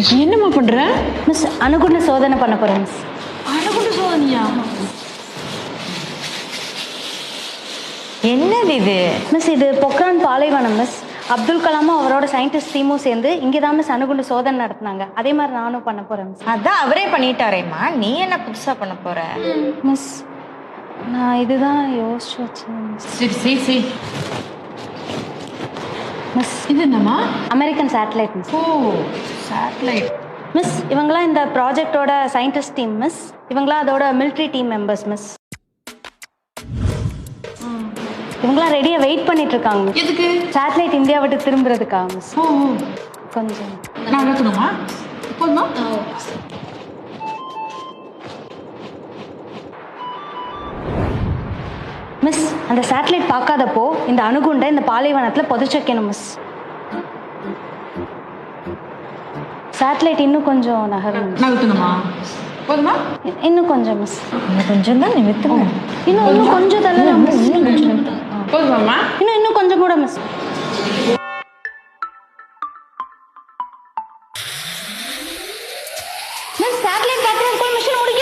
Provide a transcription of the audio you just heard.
என்னம்மா பண்ற? மிஸ் அணுகுண்டு சோதனை பண்ண போகிறேன் மிஸ். அணுகுண்டு சோதனையா? என்னது இது? மிஸ் இது பொக்ரான் பாலைவனம் மிஸ். அப்துல் கலாமும் அவரோட சயின்டிஸ்ட் டீமும் சேர்ந்து இங்கே தான் மிஸ் அணுகுண்டு சோதனை நடத்துனாங்க. அதே மாதிரி நானும் பண்ண போகிறேன் மிஸ். அதான் அவரே பண்ணிட்டாரேம்மா. நீ என்ன புதுசா பண்ண போற? மிஸ் நான் இதுதான் யோசிச்சு வச்சேன் மிஸ். சரி சரி சரி. மிஸ் இது என்னம்மா? American satellite miss oh satellite miss இவங்களாம் இந்த ப்ராஜெக்டோட சயின்டிஸ்ட் டீம் மிஸ் இவங்களாம் அதோட military டீம் மெம்பர்ஸ் மிஸ் இவங்களாம் ரெடியாக வெயிட் பண்ணிட்டு இருக்காங்க மிஸ் எதுக்கு? சேட்டலைட் இந்தியா விட்டு திரும்புறதுக்காக மிஸ் ஓ. கொஞ்சம். நான் வைக்கணுமா போதுமா? மிஸ் அந்த சேட்டலைட் பார்க்காதப்போ இந்த அணுகுண்டை இந்த பாலைவனத்தில் புதைச்சு வைக்கணும் மிஸ் சேட்டலைட் இன்னும் கொஞ்சம் நகரும் போதுமா? இன்னும் கொஞ்சம் மிஸ் இன்னும் கொஞ்சம் தான் நிமித்தம் இன்னும் இன்னும் கொஞ்சம் தள்ளலாம் மிஸ் போதுமாம்மா? இன்னும் இன்னும் கொஞ்சம் கூட மிஸ் மிஸ் சேட்டலைட் பார்க்குறதுக்கு மிஷின் முடிக்கணும்